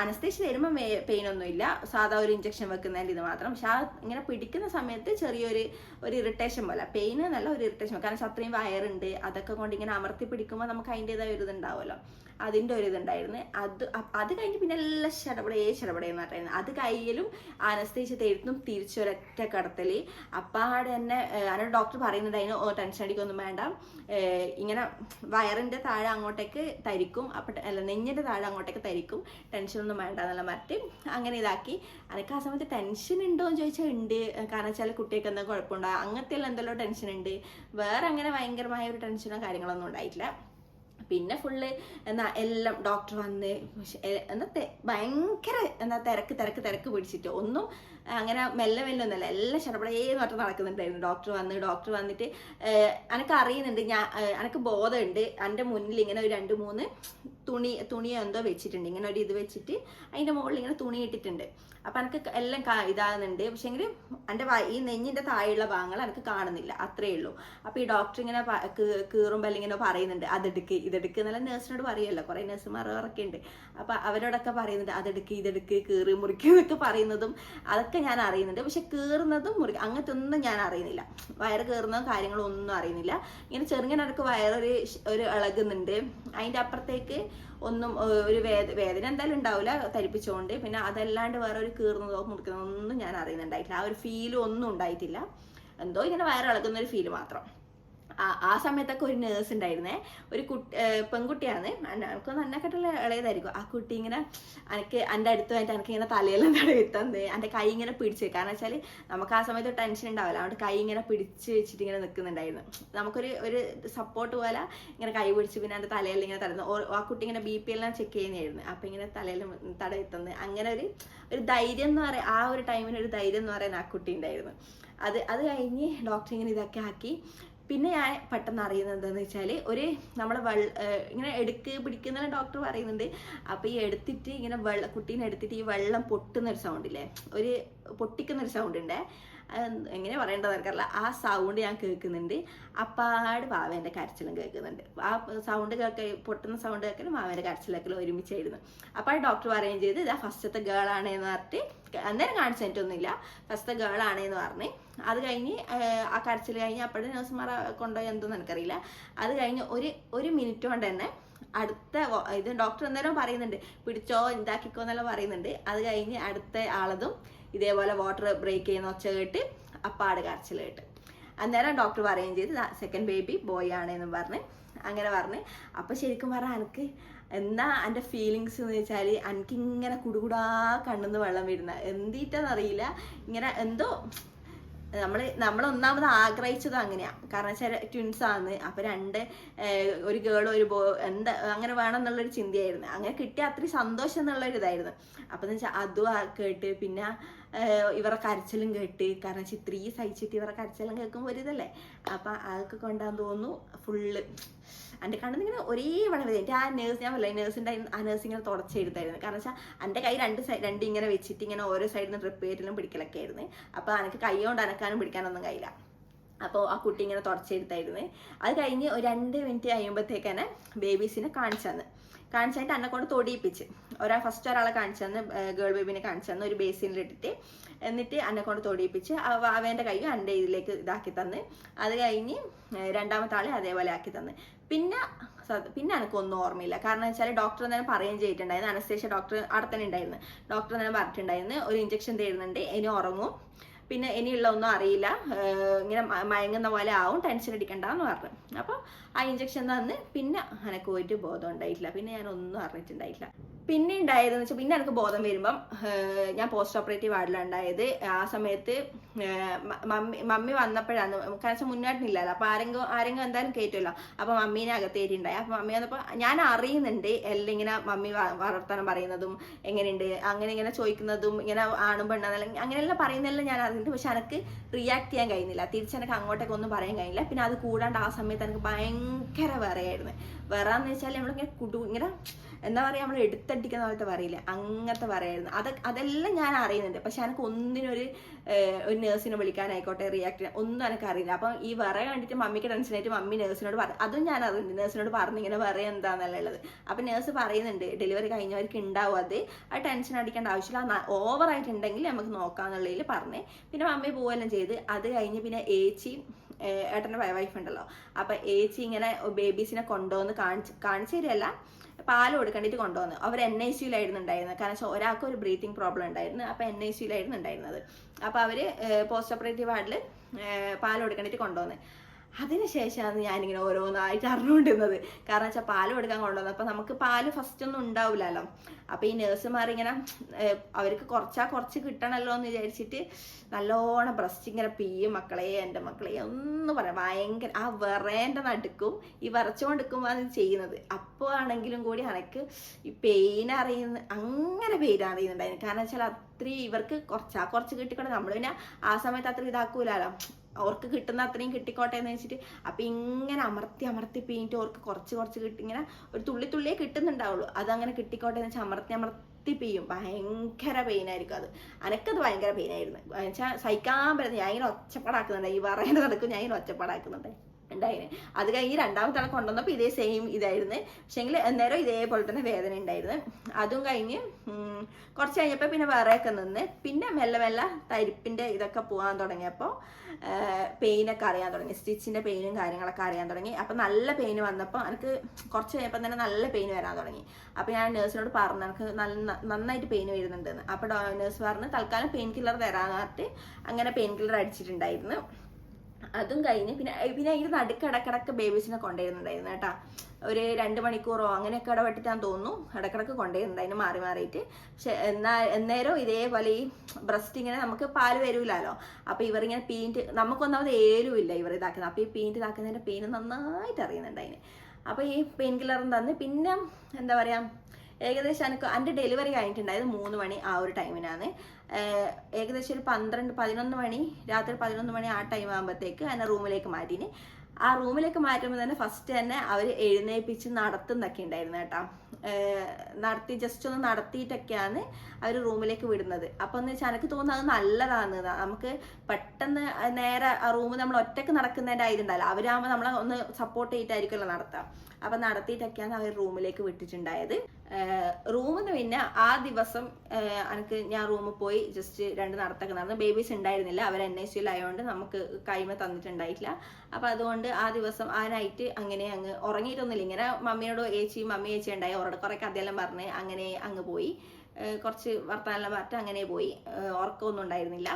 അനസ്തേഷ്യ തരുമ്പോൾ പെയിൻ ഒന്നും ഇല്ല. സാധാ ഒരു ഇഞ്ചക്ഷൻ വെക്കുന്നതിന്റെ ഇത് മാത്രം. പക്ഷെ ആ ഇങ്ങനെ പിടിക്കുന്ന സമയത്ത് ചെറിയൊരു ഒരു ഇറിറ്റേഷൻ പോലെ. പെയിൻ എന്നല്ല ഒരു ഇറിറ്റേഷൻ കാരണം അത്രയും വയറുണ്ട്. അതൊക്കെ കൊണ്ട് ഇങ്ങനെ അമർത്തി പിടിക്കുമ്പോൾ നമുക്ക് അതിന്റെതായ ഒരു ഇതുണ്ടാവുമല്ലോ. അതിന്റെ ഒരു ഇതുണ്ടായിരുന്നു. അത് അത് കഴിഞ്ഞ് പിന്നെ എല്ലാ ശടപടേ ശടപടേ എന്ന് അത് കയ്യിലും അനസ്തേഷ്യ തരുത്തും തിരിച്ചൊരൊറ്റ കടത്തൽ. അപ്പാടെ തന്നെ അതിനോട് ഡോക്ടർ പറയുന്നുണ്ട് അതിന് ടെൻഷൻ അടിക്കൊന്നും വേണ്ട. ഇങ്ങനെ വയറിന്റെ താഴെ അങ്ങോട്ടേക്ക് തരിക്കും. അപ്പം അല്ല നെഞ്ഞിന്റെ താഴെ അങ്ങോട്ടേക്ക് തരിക്കും. ടെൻഷനൊന്നും വേണ്ട എന്നുള്ള മറ്റ് അങ്ങനെ ഇതാക്കി. അതൊക്കെ ആ സമയത്ത് ടെൻഷൻ ഉണ്ടോ എന്ന് ചോദിച്ചാൽ ഉണ്ട്. കാരണം വെച്ചാൽ കുട്ടിയൊക്കെ എന്താ കുഴപ്പമുണ്ടോ? അങ്ങനത്തെ എല്ലാം എന്തെല്ലോ ടെൻഷൻ ഉണ്ട്. വേറെ അങ്ങനെ ഭയങ്കരമായ ഒരു ടെൻഷനോ കാര്യങ്ങളൊന്നും ഉണ്ടായിട്ടില്ല. പിന്നെ ഫുള്ള് എന്നാ എല്ലാം ഡോക്ടർ വന്ന് പക്ഷെ എ- എന്താ തെ- ഭയങ്കര എന്താ തിരക്ക് തിരക്ക് തിരക്ക് പിടിച്ചിട്ട് ഒന്നും അങ്ങനെ മെല്ലെ മെല്ലെ ഒന്നല്ല എല്ലാം ശടപടേന്ന് പറഞ്ഞിട്ട് നടക്കുന്നുണ്ടായിരുന്നു. ഡോക്ടർ വന്ന് ഡോക്ടർ വന്നിട്ട് എനക്ക് അറിയുന്നുണ്ട് ഞാൻ എനക്ക് ബോധമുണ്ട്. എന്റെ മുന്നിൽ ഇങ്ങനെ ഒരു രണ്ട് മൂന്ന് തുണി തുണിയോ എന്തോ വെച്ചിട്ടുണ്ട്. ഇങ്ങനെ ഒരു ഇത് വെച്ചിട്ട് അതിന്റെ മുകളിൽ ഇങ്ങനെ തുണി ഇട്ടിട്ടുണ്ട്. അപ്പം എനിക്ക് എല്ലാം ഇതാകുന്നുണ്ട്. പക്ഷേ എങ്കിൽ എന്റെ ഈ നെഞ്ഞിന്റെ താഴെയുള്ള ഭാഗങ്ങൾ എനിക്ക് കാണുന്നില്ല. അത്രേ ഉള്ളൂ. അപ്പോൾ ഈ ഡോക്ടർ ഇങ്ങനെ കീറുമ്പോൾ ഇങ്ങനെ പറയുന്നുണ്ട്. അതെടുക്ക് ഇതെടുക്ക് എന്നുള്ള നേഴ്സിനോട് പറയുമല്ലോ കുറേ നേഴ്സുമാർ ഉണ്ട്. അപ്പോൾ അവരോടൊക്കെ പറയുന്നുണ്ട് അതെടുക്ക് ഇതെടുക്ക് കീറി മുറിക്കും എന്നൊക്കെ പറയുന്നതും അതൊക്കെ ഞാൻ അറിയുന്നുണ്ട്. പക്ഷെ കീറുന്നതും മുറി അങ്ങനത്തെ ഒന്നും ഞാൻ അറിയുന്നില്ല. വയറ് കീറുന്നതും കാര്യങ്ങളും ഒന്നും അറിയുന്നില്ല. ഇങ്ങനെ ചെറുങ്ങനെ എനിക്ക് വയറൊരു ഒരു ഇളകുന്നുണ്ട്. അതിന്റെ അപ്പുറത്തേക്ക് ഒന്നും ഒരു വേദ വേദന എന്തായാലും ഉണ്ടാവില്ല തരിപ്പിച്ചുകൊണ്ട് പിന്നെ അതല്ലാണ്ട് വേറെ ഒരു കീറുന്നതോ മുറിക്കുന്നതോ ഒന്നും ഞാൻ അറിയുന്നുണ്ടായിട്ടില്ല. ആ ഒരു ഫീലും ഒന്നും ഉണ്ടായിട്ടില്ല. എന്തോ ഇങ്ങനെ വയറിളകുന്ന ഒരു ഫീൽ മാത്രം. ആ സമയത്തൊക്കെ ഒരു നേഴ്സ് ഉണ്ടായിരുന്നേ. ഒരു കുട്ടി പെൺകുട്ടിയാണ്. എനിക്ക് നന്നക്കെട്ടുള്ള ഇളയതായിരിക്കും. ആ കുട്ടി ഇങ്ങനെ എനിക്ക് എന്റെ അടുത്ത് വന്നിട്ട് എനിക്ക് ഇങ്ങനെ തലയെല്ലാം തടവി എന്റെ കൈ ഇങ്ങനെ പിടിച്ച് കാരണം വെച്ചാൽ നമുക്ക് ആ സമയത്ത് ടെൻഷൻ ഉണ്ടാവില്ല. അതുകൊണ്ട് കൈ ഇങ്ങനെ പിടിച്ച് വെച്ചിട്ട് ഇങ്ങനെ നിൽക്കുന്നുണ്ടായിരുന്നു നമുക്കൊരു ഒരു സപ്പോർട്ട് പോലെ ഇങ്ങനെ കൈ പിടിച്ച് പിന്നെ എന്റെ തലയിൽ ഇങ്ങനെ തടയുന്നു ആ കുട്ടി ഇങ്ങനെ ബി പി എല്ലാം ചെക്ക് ചെയ്യുന്നതായിരുന്നു. അപ്പം ഇങ്ങനെ തലയിൽ തടവി അങ്ങനെ ഒരു ഒരു ധൈര്യം എന്ന് പറയാം ആ ഒരു ടൈമിന് ഒരു ധൈര്യം എന്ന് പറയുന്ന ആ കുട്ടി ഉണ്ടായിരുന്നു. അത് അത് കഴിഞ്ഞ് ഡോക്ടർ ഇങ്ങനെ ഇതൊക്കെ ആക്കി. പിന്നെ ഞാൻ പെട്ടെന്ന് അറിയുന്നത് എന്താണെന്ന് വെച്ചാൽ ഒരു നമ്മളെ വെള്ള ഇങ്ങനെ എടുക്ക് പിടിക്കുന്ന ഡോക്ടർ പറയുന്നുണ്ട്. അപ്പോൾ ഈ എടുത്തിട്ട് ഇങ്ങനെ വെള്ള കുട്ടീനെ എടുത്തിട്ട് ഈ വെള്ളം പൊട്ടുന്ന ഒരു സൗണ്ട് ഇല്ലേ? ഒരു പൊട്ടിക്കുന്ന ഒരു സൗണ്ട് ഉണ്ട് എങ്ങനെ പറയേണ്ടത് എനിക്കറിയില്ല. ആ സൗണ്ട് ഞാൻ കേൾക്കുന്നുണ്ട്. അപ്പാട് വാവേന്റെ കരച്ചിലും കേൾക്കുന്നുണ്ട്. ആ സൗണ്ട് കേൾക്ക പൊട്ടുന്ന സൗണ്ട് കേൾക്കലും വാവേന്റെ കരച്ചിലൊക്കെ ഒരുമിച്ചായിരുന്നു. അപ്പോൾ ഡോക്ടർ പറയുകയും ചെയ്ത് ഇതാ ഫസ്റ്റത്തെ ഗേൾ ആണ് എന്ന് പറഞ്ഞിട്ട് അന്നേരം കാണിച്ചിട്ടൊന്നുമില്ല ഫസ്റ്റത്തെ ഗേൾ ആണ് എന്ന് പറഞ്ഞ്. അത് കഴിഞ്ഞ് ആ കരച്ചിൽ കഴിഞ്ഞ് അപ്പോഴും നഴ്സുമാർ കൊണ്ടുപോയി എന്തോന്ന് എനിക്കറിയില്ല. അത് കഴിഞ്ഞ് ഒരു ഒരു മിനിറ്റ് കൊണ്ട് തന്നെ അടുത്ത ഇത് ഡോക്ടർ അന്നേരം പറയുന്നുണ്ട്. പിടിച്ചോ ഇതാക്കിക്കോ എന്നെല്ലാം പറയുന്നുണ്ട്. അത് കഴിഞ്ഞ് അടുത്ത ആളതും ഇതേപോലെ വാട്ടർ ബ്രേക്ക് ചെയ്യുന്ന ഒച്ച കേട്ട് അപ്പാട് കരച്ചിൽ കേട്ട്. അന്നേരം ഡോക്ടർ പറയുകയും ചെയ്ത് സെക്കൻഡ് ബേബി ബോയ് ആണ് എന്ന് പറഞ്ഞ്. അങ്ങനെ പറഞ്ഞ്. അപ്പോൾ ശരിക്കും പറഞ്ഞാൽ എനിക്ക് എന്താ എന്റെ ഫീലിങ്സ് എന്ന് വെച്ചാൽ എനിക്കിങ്ങനെ കുടുകുടാ കണ്ണുന്ന് വെള്ളം വരുന്ന? എന്തിട്ടെന്നറിയില്ല ഇങ്ങനെ എന്തോ നമ്മൾ നമ്മൾ ഒന്നാമത് ആഗ്രഹിച്ചത് അങ്ങനെയാണ് കാരണം വെച്ചാൽ ട്വിൻസ് ആണ്. അപ്പം രണ്ട് ഒരു ഗേളും ഒരു ബോ എന്താ അങ്ങനെ വേണം എന്നുള്ളൊരു ചിന്തയായിരുന്നു. അങ്ങനെ കിട്ടിയ അത്രയും സന്തോഷം എന്നുള്ളൊരു ഇതായിരുന്നു. അപ്പം വെച്ചാൽ അതും കേട്ട് പിന്നെ ഇവരെ കരച്ചിലും കേട്ട്. കാരണം വെച്ചാൽ ഇത്രയും സഹിച്ചിട്ട് ഇവരെ കരച്ചിലും കേൾക്കുമ്പോൾ ഒരു ഇതല്ലേ? അപ്പം അതൊക്കെ കൊണ്ടാന്ന് തോന്നുന്നു ഫുള്ള് എന്റെ കണ്ണിൽ ഇങ്ങനെ ഒരേ വെള്ളം വരും. എന്റെ ആ നേഴ്സ് ഞാൻ പറയില്ല നേഴ്സിന്റെ ആ നേഴ്സ് ഇങ്ങനെ തുടച്ചെടുത്തായിരുന്നു കാരണം വെച്ചാൽ എന്റെ കൈ രണ്ട് സൈഡ് രണ്ട് ഇങ്ങനെ വെച്ചിട്ട് ഇങ്ങനെ ഓരോ സൈഡിൽ നിന്ന് ട്രിപ്പ് ചെയ്തിട്ടും പിടിക്കലൊക്കെ ആയിരുന്നു. അപ്പോൾ എനിക്ക് കൈ കൊണ്ട് അനക്കാനും പിടിക്കാനൊന്നും കഴിയില്ല. അപ്പോൾ ആ കുട്ടി ഇങ്ങനെ തുടച്ചെടുത്തായിരുന്നു അത് കഴിഞ്ഞ് ഒരു രണ്ട് മിനിറ്റ് കഴിയുമ്പോഴത്തേക്ക് തന്നെ ബേബീസിനെ കാണിച്ചു തന്ന്. കാണിച്ചായിട്ട് എന്നെ കൊണ്ട് തൊടിയിപ്പിച്ച്. ഒരാൾ ഫസ്റ്റ് ഒരാളെ കാണിച്ചു തന്ന് ഗേൾ ബേബിനെ കാണിച്ചു തന്ന് ഒരു ബേസിനിലിട്ടിട്ട് എന്നിട്ട് എന്നെ കൊണ്ട് തൊടിയിപ്പിച്ച് അവന്റെ കൈ എന്റെ ഇതിലേക്ക് ഇതാക്കി തന്ന്. അത് കഴിഞ്ഞ് രണ്ടാമത്തെ ആളെ അതേപോലെ ആക്കി തന്ന്. പിന്നെ പിന്നെ എനിക്കൊന്നും ഓർമ്മയില്ല. കാരണം വെച്ചാൽ ഡോക്ടർ തന്നെ പറയുകയും ചെയ്തിട്ടുണ്ടായിരുന്നു. അനസ്തേഷ്യ ഡോക്ടർ അടുത്തന്നെ തന്നെ ഉണ്ടായിരുന്നു. ഡോക്ടർ തന്നെ പറഞ്ഞിട്ടുണ്ടായിരുന്നു. ഒരു ഇഞ്ചക്ഷൻ തരുന്നുണ്ട്. ഇനി ഉറങ്ങും. പിന്നെ ഇനിയുള്ള ഒന്നും അറിയില്ല. ഇങ്ങനെ മയങ്ങുന്ന പോലെ ആവും. ടെൻഷൻ അടിക്കണ്ട എന്ന് പറഞ്ഞു. അപ്പോൾ ആ ഇഞ്ചക്ഷൻ തന്ന് പിന്നെ എനിക്ക് ഒരു ബോധം ഉണ്ടായിട്ടില്ല. പിന്നെ ഞാൻ ഒന്നും അറിഞ്ഞിട്ടുണ്ടായിട്ടില്ല. പിന്നെ ഉണ്ടായതെന്ന് വെച്ചാൽ പിന്നെ എനിക്ക് ബോധം വരുമ്പം ഞാൻ പോസ്റ്റ് ഓപ്പറേറ്റീവ് വാർഡിലാണ് ഉണ്ടായത്. ആ സമയത്ത് മമ്മി മമ്മി വന്നപ്പോഴാണ്. കാരണം മുന്നോട്ടില്ലല്ലോ അപ്പോൾ ആരെങ്കിലും ആരെങ്കിലും എന്തായാലും കയറ്റുമല്ലോ അപ്പോൾ മമ്മീനെ അകത്തേറ്റുണ്ടായി അപ്പോൾ മമ്മി വന്നപ്പോൾ ഞാൻ അറിയുന്നുണ്ട് എല്ലാം ഇങ്ങനെ മമ്മി വളർത്താൻ പറയുന്നതും എങ്ങനെയുണ്ട് അങ്ങനെ ഇങ്ങനെ ചോദിക്കുന്നതും ഇങ്ങനെ ആണും പെണ്ണെന്നെല്ലാം അങ്ങനെയെല്ലാം പറയുന്നതെല്ലാം ഞാൻ അറിഞ്ഞിട്ട് പക്ഷെ എനിക്ക് റിയാക്ട് ചെയ്യാൻ കഴിയുന്നില്ല. തിരിച്ചെനിക്ക് അങ്ങോട്ടേക്ക് ഒന്നും പറയാൻ കഴിയില്ല. പിന്നെ അത് കൂടാണ്ട് ആ സമയത്ത് എനിക്ക് ഭയങ്കര വിറയായിരുന്നു. വിറന്ന് വെച്ചാൽ നമ്മളിങ്ങനെ കുടു ഇങ്ങനെ എന്താ പറയുക നമ്മൾ എടുത്തടിക്കുന്ന പോലത്തെ പറയില്ല അങ്ങനത്തെ പറയായിരുന്നു അത് അതെല്ലാം ഞാൻ അറിയുന്നുണ്ട്. പക്ഷെ എനിക്ക് ഒന്നിനൊരു ഒരു നേഴ്സിനെ വിളിക്കാനായിക്കോട്ടെ റിയാക്ട് ചെയ്യാൻ ഒന്നും എനിക്ക് അറിയില്ല. അപ്പം ഈ വിറ കണ്ടിട്ട് മമ്മിക്ക് ടെൻഷനായിട്ട് മമ്മി നേഴ്സിനോട് പറ അതും ഞാൻ അറിയുന്നുണ്ട്. നേഴ്സിനോട് പറഞ്ഞു ഇങ്ങനെ വറ ഉള്ളത് അപ്പം നേഴ്സ് പറയുന്നുണ്ട് ഡെലിവറി കഴിഞ്ഞവർക്ക് ഉണ്ടാവും അത്. ആ ടെൻഷൻ അടിക്കേണ്ട ആവശ്യമില്ല. ഓവറായിട്ടുണ്ടെങ്കിൽ നമുക്ക് നോക്കാന്നുള്ളതിൽ പറഞ്ഞേ. പിന്നെ മമ്മി പോവുകയെല്ലാം ചെയ്ത്. അത് കഴിഞ്ഞ് പിന്നെ ഏച്ചി ഏട്ടന്റെ വൈഫ് ഉണ്ടല്ലോ. അപ്പൊ ഏച്ചി ഇങ്ങനെ ബേബീസിനെ കൊണ്ടുവന്ന് കാണിച്ച് കാണിച്ചു തരികയല്ല പാൽ കൊടുക്കേണ്ടിട്ട് കൊണ്ടുവന്നു. അവർ എൻ ഐ സിയിലായിരുന്നു ഉണ്ടായിരുന്നത് കാരണം വെച്ചാൽ ഒരാൾക്ക് ഒരു ബ്രീത്തിങ് പ്രോബ്ലം ഉണ്ടായിരുന്നു. അപ്പൊ എൻ ഐ സിയിലായിരുന്നു ഉണ്ടായിരുന്നത് അപ്പൊ അവർ പോസ്റ്റ് ഓപ്പറേറ്റീവ് വാർഡിൽ പാൽ കൊടുക്കേണ്ടിട്ട് കൊണ്ടുവന്ന്. അതിനുശേഷമാണ് ഞാനിങ്ങനെ ഓരോന്നായിട്ട് അറിഞ്ഞുകൊണ്ടിരുന്നത്. കാരണം വെച്ചാൽ പാൽ കൊടുക്കാൻ കൊണ്ടുവന്നത്. അപ്പോൾ നമുക്ക് പാൽ ഫസ്റ്റ് ഒന്നും ഉണ്ടാവില്ലല്ലോ. അപ്പോൾ ഈ നേഴ്സുമാർ ഇങ്ങനെ അവർക്ക് കുറച്ചാ കുറച്ച് കിട്ടണമല്ലോ എന്ന് വിചാരിച്ചിട്ട് നല്ലോണം ബ്രസ്റ്റ് ഇങ്ങനെ പിയും മക്കളെ എന്റെ മക്കളെ ഒന്നും പറയാം. ഭയങ്കര ആ വിറേന്റെ നടുക്കും ഈ വിറച്ചുകൊണ്ടിരിക്കുമ്പോൾ ചെയ്യുന്നത്. അപ്പോൾ ആണെങ്കിലും കൂടി എനിക്ക് ഈ പെയിൻ അറിയുന്ന അങ്ങനെ പെയിൻ അറിയുന്നുണ്ടായിരുന്നു. കാരണം വെച്ചാൽ അത്രയും ഇവർക്ക് കുറച്ചാ കുറച്ച് കിട്ടിക്കൊണ്ട് നമ്മൾ പിന്നെ ആ സമയത്ത് അത്ര ഇതാക്കൂലല്ലോ അവർക്ക് കിട്ടുന്ന അത്രയും കിട്ടിക്കോട്ടെ എന്ന് വെച്ചിട്ട് അപ്പൊ ഇങ്ങനെ അമർത്തി അമർത്തി പിന്നിട്ട് ഓർക്ക് കുറച്ച് കുറച്ച് കിട്ടി ഇങ്ങനെ ഒരു തുള്ളി തുള്ളിയേ കിട്ടുന്നുണ്ടാവുള്ളൂ. അതങ്ങനെ കിട്ടിക്കോട്ടെ എന്ന് വെച്ചാൽ അമർത്തി അമർത്തി പെയ്യും. ഭയങ്കര പെയിൻ ആയിരിക്കും അത്. അനക്കത് ഭയങ്കര പെയിൻ ആയിരുന്നു. വെച്ചാൽ സഹിക്കാൻ പറ്റുന്നത് ഞാൻ ഇങ്ങനെ ഒച്ചപ്പാടാക്കുന്നുണ്ട്. ഈ പറയുന്നത് നടക്കും ഞാൻ ഇങ്ങനെ ഒച്ചപ്പാടാക്കുന്നുണ്ട്. ഉണ്ടായിന്. അത് കഴിഞ്ഞ് രണ്ടാമത്തെ ആളെ കൊണ്ടുവന്നപ്പോൾ ഇതേ സെയിം ഇതായിരുന്നു. പക്ഷേങ്കിൽ അന്നേരം ഇതേപോലെ തന്നെ വേദന ഉണ്ടായിരുന്നു. അതും കഴിഞ്ഞ് കുറച്ച് കഴിഞ്ഞപ്പോൾ പിന്നെ വേറെയൊക്കെ നിന്ന്. പിന്നെ മെല്ലെ മെല്ലെ തരിപ്പിന്റെ ഇതൊക്കെ പോകാൻ തുടങ്ങിയപ്പോൾ പെയിനൊക്കെ അറിയാൻ തുടങ്ങി. സ്റ്റിച്ചിന്റെ പെയിനും കാര്യങ്ങളൊക്കെ അറിയാൻ തുടങ്ങി. അപ്പം നല്ല പെയിൻ വന്നപ്പോൾ എനിക്ക് കുറച്ച് കഴിഞ്ഞപ്പോൾ തന്നെ നല്ല പെയിൻ വരാൻ തുടങ്ങി. അപ്പോൾ ഞാൻ നേഴ്സിനോട് പറഞ്ഞു എനിക്ക് നല്ല നന്നായിട്ട് പെയിൻ വരുന്നുണ്ടെന്ന്. അപ്പോൾ നേഴ്സ് പറഞ്ഞ് തൽക്കാലം പെയിൻ കില്ലർ തരാമെന്ന് പറഞ്ഞിട്ട് അങ്ങനെ പെയിൻ കില്ലർ അടിച്ചിട്ടുണ്ടായിരുന്നു. അതും കഴിഞ്ഞ് പിന്നെ പിന്നെ ഇത് നടുക്ക് ഇടക്കിടക്ക് ബേബീസിനെ കൊണ്ടുവരുന്നുണ്ടായിരുന്നു കേട്ടാ. ഒരു രണ്ട് മണിക്കൂറോ അങ്ങനെയൊക്കെ ഇടപെട്ടിട്ടാൻ തോന്നുന്നു. ഇടക്കിടക്ക് കൊണ്ടുവരുന്നുണ്ടായിരുന്നു മാറി മാറിയിട്ട്. പക്ഷെ എന്നാ എന്നേരം ഇതേപോലെ ഈ ബ്രസ്റ്റ് ഇങ്ങനെ നമുക്ക് പാൽ വരൂലല്ലോ അപ്പൊ ഇവരിങ്ങനെ പീന്റ് നമുക്കൊന്നാമത് ഏലുമില്ല ഇവർ ഇതാക്കുന്നത്. അപ്പൊ ഈ പീന്റ് ഇതാക്കുന്നതിന്റെ പെയിൻ നന്നായിട്ട് അറിയുന്നുണ്ടായിന് അപ്പൊ ഈ പെയിൻ കില്ലറും തന്ന്. പിന്നെ എന്താ പറയാ ഏകദേശം എനിക്ക് എന്റെ ഡെലിവറി കഴിഞ്ഞിട്ടുണ്ടായത് മൂന്ന് മണി ആ ഒരു ടൈമിനാണ് ഏകദേശം ഒരു പന്ത്രണ്ട് പതിനൊന്ന് മണി രാത്രി പതിനൊന്ന് മണി ആ ടൈം ആകുമ്പോഴത്തേക്ക് എന്നെ റൂമിലേക്ക് മാറ്റിന്. ആ റൂമിലേക്ക് മാറ്റുമ്പോൾ തന്നെ ഫസ്റ്റ് തന്നെ അവർ എഴുന്നേൽപ്പിച്ച് നടത്തുന്നൊക്കെ ഉണ്ടായിരുന്നു കേട്ടോ. നടത്തി ജസ്റ്റ് ഒന്ന് നടത്തിയിട്ടൊക്കെയാണ് അവർ റൂമിലേക്ക് വിടുന്നത്. അപ്പോൾ എന്ന് വെച്ചാൽ എനിക്ക് തോന്നുന്നത് അത് നല്ലതാണ് നമുക്ക് പെട്ടെന്ന് നേരെ ആ റൂം നമ്മൾ ഒറ്റയ്ക്ക് നടക്കുന്നതിന്റെ ആയിരുന്നല്ലോ അവരാകുമ്പോൾ നമ്മളെ ഒന്ന് സപ്പോർട്ട് ചെയ്തിട്ടായിരിക്കുമല്ലോ നടത്താം. അപ്പം നടത്തിയിട്ടൊക്കെയാണ് അവർ റൂമിലേക്ക് വിട്ടിട്ടുണ്ടായത്. റൂമിൽ പിന്നെ ആ ദിവസം എനിക്ക് ഞാൻ റൂമിൽ പോയി ജസ്റ്റ് രണ്ട് നടത്തൊക്കെ നടന്നു ബേബീസ് ഉണ്ടായിരുന്നില്ല. അവർ എൻ ഐ സിയിലായതുകൊണ്ട് നമുക്ക് കൈമ തന്നിട്ടുണ്ടായിട്ടില്ല. അപ്പം അതുകൊണ്ട് ആ ദിവസം ആ നൈറ്റ് അങ്ങനെ അങ്ങ് ഉറങ്ങിയിട്ടൊന്നുമില്ല. ഇങ്ങനെ മമ്മിയോട് ഏച്ചി മമ്മി ഏച്ചി ഉണ്ടായി. അവരോട് കുറേ കഥയെല്ലാം പറഞ്ഞ് അങ്ങനെ അങ്ങ് പോയി. കുറച്ച് വർത്തമാനം പറഞ്ഞിട്ട് അങ്ങനെ പോയി. ഉറക്കമൊന്നും ഉണ്ടായിരുന്നില്ല.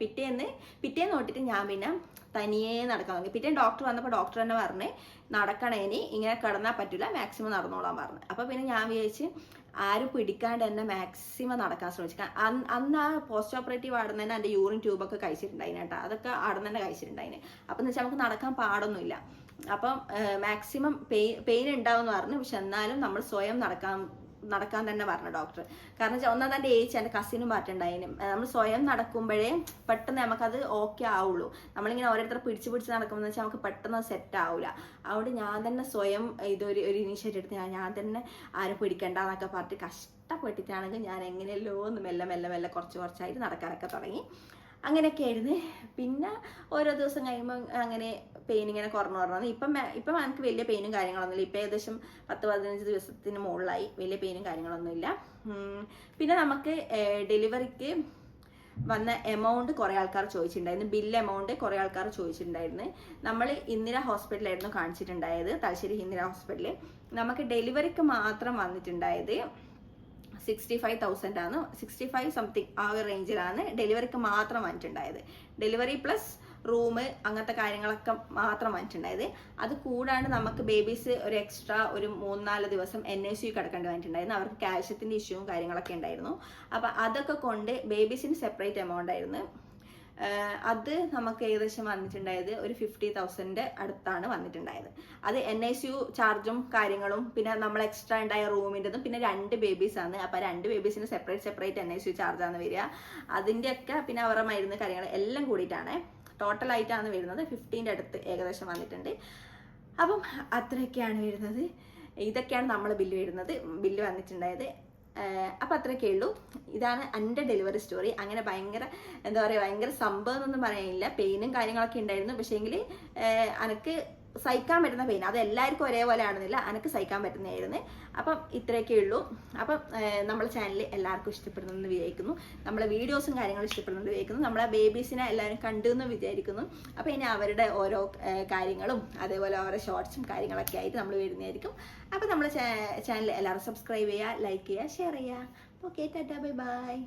പിറ്റേന്ന് പിറ്റേന്ന് നോട്ടിട്ട് ഞാൻ പിന്നെ തനിയെ നടക്കാൻ തുടങ്ങി. പിറ്റേന്ന് ഡോക്ടർ വന്നപ്പോൾ ഡോക്ടർ തന്നെ പറഞ്ഞ് നടക്കണേനി ഇങ്ങനെ കിടന്നാൽ പറ്റില്ല മാക്സിമം നടന്നോളാൻ പറഞ്ഞു. അപ്പോൾ പിന്നെ ഞാൻ വിചാരിച്ച് ആരും പിടിക്കാണ്ട് തന്നെ മാക്സിമം നടക്കാൻ ശ്രമിച്ചു അന്ന് ആ പോസ്റ്റ് ഓപ്പറേറ്റീവ് ആടുന്ന തന്നെ എന്റെ യൂറിൻ ട്യൂബൊക്കെ കഴിച്ചിട്ടുണ്ടായിന് കേട്ടോ. അതൊക്കെ ആടുന്ന തന്നെ കഴിച്ചിട്ടുണ്ടായിന്. അപ്പം എന്ന് വെച്ചാൽ നമുക്ക് നടക്കാൻ പാടൊന്നുമില്ല. അപ്പം മാക്സിമം പെയിൻ പെയിൻ ഉണ്ടാവും എന്ന് പറഞ്ഞു. പക്ഷെ എന്നാലും നമ്മൾ സ്വയം നടക്കാൻ നടക്കാൻ തന്നെ പറഞ്ഞു ഡോക്ടർ. കാരണം ഒന്നാം തന്റെ ഏച്ചി എന്റെ കസിനും പറഞ്ഞിട്ടുണ്ടായിന് നമ്മൾ സ്വയം നടക്കുമ്പോഴേ പെട്ടെന്ന് നമുക്കത് ഓക്കെ ആവുള്ളൂ. നമ്മളിങ്ങനെ ഓരോരുത്തർ പിടിച്ച് പിടിച്ച് നടക്കുമ്പോൾ വെച്ചാൽ നമുക്ക് പെട്ടെന്ന് സെറ്റ് ആവില്ല അതുകൊണ്ട് ഞാൻ തന്നെ സ്വയം ഇതൊരു ഒരു ഇനീഷ്യേറ്റീവ് എടുത്ത് ഞാൻ തന്നെ ആരും പിടിക്കണ്ടെന്നൊക്കെ പറഞ്ഞിട്ട് കഷ്ടപ്പെട്ടിട്ടാണെങ്കിൽ ഞാൻ എങ്ങനെയല്ലോ ഒന്ന് മെല്ലെ മെല്ലെ മെല്ലെ കുറച്ച് കുറച്ചായിട്ട് നടക്കാനൊക്കെ തുടങ്ങി. അങ്ങനെയൊക്കെ ആയിരുന്നു പിന്നെ ഓരോ ദിവസം കഴിയുമ്പോൾ അങ്ങനെ പെയിൻ ഇങ്ങനെ കുറഞ്ഞു കുറഞ്ഞു ഇപ്പം ഇപ്പം എനിക്ക് വലിയ പെയിനും കാര്യങ്ങളൊന്നുമില്ല. ഇപ്പം ഏകദേശം പത്ത് പതിനഞ്ച് ദിവസത്തിന് മുകളിലായി. വലിയ പെയിനും കാര്യങ്ങളൊന്നുമില്ല. പിന്നെ നമുക്ക് ഡെലിവറിക്ക് വന്ന എമൗണ്ട് കുറേ ആൾക്കാർ ചോദിച്ചിട്ടുണ്ടായിരുന്നു. ബില്ല് എമൗണ്ട് കുറേ ആൾക്കാർ ചോദിച്ചിട്ടുണ്ടായിരുന്നു. നമ്മൾ ഇന്ദിര ഹോസ്പിറ്റലായിരുന്നു കാണിച്ചിട്ടുണ്ടായത്. തലശ്ശേരി ഇന്ദിര ഹോസ്പിറ്റലിൽ നമുക്ക് ഡെലിവറിക്ക് മാത്രം വന്നിട്ടുണ്ടായത് സിക്സ്റ്റി ഫൈവ് തൗസൻഡ് ആണ് സിക്സ്റ്റി ഫൈവ് സംതിങ് ആ ഒരു റേഞ്ചിലാണ് ഡെലിവറിക്ക് മാത്രം വന്നിട്ടുണ്ടായത് ഡെലിവറി പ്ലസ് റൂം അങ്ങനത്തെ കാര്യങ്ങളൊക്കെ മാത്രം വന്നിട്ടുണ്ടായത് അത് കൂടാണ്ട് നമുക്ക് ബേബീസ് ഒരു എക്സ്ട്രാ ഒരു മൂന്നാൽ ദിവസം എൻ എസ് യു കിടക്കേണ്ടി വന്നിട്ടുണ്ടായിരുന്നു. അവർക്ക് കാൽഷ്യത്തിന്റെ ഇഷ്യൂവും കാര്യങ്ങളൊക്കെ ഉണ്ടായിരുന്നു. അപ്പോൾ അതൊക്കെ കൊണ്ട് ബേബീസിന് സെപ്പറേറ്റ് എമൗണ്ട് ആയിരുന്നു. അത് നമുക്ക് ഏകദേശം വന്നിട്ടുണ്ടായത് ഒരു ഫിഫ്റ്റി തൗസൻഡ് അടുത്താണ് വന്നിട്ടുണ്ടായത്. അത് എൻ ഐ സി യു ചാർജും കാര്യങ്ങളും പിന്നെ നമ്മൾ എക്സ്ട്രാ ഉണ്ടായ റൂമിന്റെതും പിന്നെ രണ്ട് ബേബീസ് ആണ്. അപ്പോൾ രണ്ട് ബേബീസിന് separate separate N I C U ചാർജാണ് വരിക. അതിന്റെയൊക്കെ പിന്നെ അവരുടെ മരുന്ന് കാര്യങ്ങൾ എല്ലാം കൂടിയിട്ടാണ് ടോട്ടൽ ആയിട്ടാണ് വരുന്നത്. ഫിഫ്റ്റീന്റെ അടുത്ത് ഏകദേശം വന്നിട്ടുണ്ട്. അപ്പം അത്രയൊക്കെയാണ് വരുന്നത്. ഇതൊക്കെയാണ് നമ്മൾ ബില്ല് വരുന്നത്. ബില്ല് വന്നിട്ടുണ്ടായത്. അപ്പം അത്രയൊക്കെ ഉള്ളൂ. ഇതാണ് എന്റെ ഡെലിവറി സ്റ്റോറി അങ്ങനെ ഭയങ്കര എന്താ പറയുക ഭയങ്കര സംഭവം എന്നൊന്നും പറയാനില്ല. പെയിനും കാര്യങ്ങളൊക്കെ ഉണ്ടായിരുന്നു. പക്ഷേങ്കിൽ എനിക്ക് സഹിക്കാൻ പറ്റുന്ന പെയിൻ അത് എല്ലാവർക്കും ഒരേപോലെ ആണെന്നില്ല. എനിക്ക് സഹിക്കാൻ പറ്റുന്നതായിരുന്നു. അപ്പം ഇത്രയൊക്കെ ഉള്ളൂ. അപ്പം നമ്മുടെ ചാനൽ എല്ലാവർക്കും ഇഷ്ടപ്പെടുന്നെന്ന് വിചാരിക്കുന്നു. നമ്മളെ വീഡിയോസും കാര്യങ്ങളും ഇഷ്ടപ്പെടുന്നെന്ന് വിചാരിക്കുന്നു. നമ്മളെ ബേബീസിനെ എല്ലാവരും കണ്ടു എന്ന് വിചാരിക്കുന്നു. അപ്പം ഇനി അവരുടെ ഓരോ കാര്യങ്ങളും അതേപോലെ ഓരോ ഷോർട്സും കാര്യങ്ങളൊക്കെ ആയിട്ട് നമ്മൾ വരുന്നതായിരിക്കും. അപ്പം നമ്മുടെ ചാനൽ എല്ലാവരും സബ്സ്ക്രൈബ് ചെയ്യുക ലൈക്ക് ചെയ്യുക ഷെയർ ചെയ്യുക. Okay tata bye bye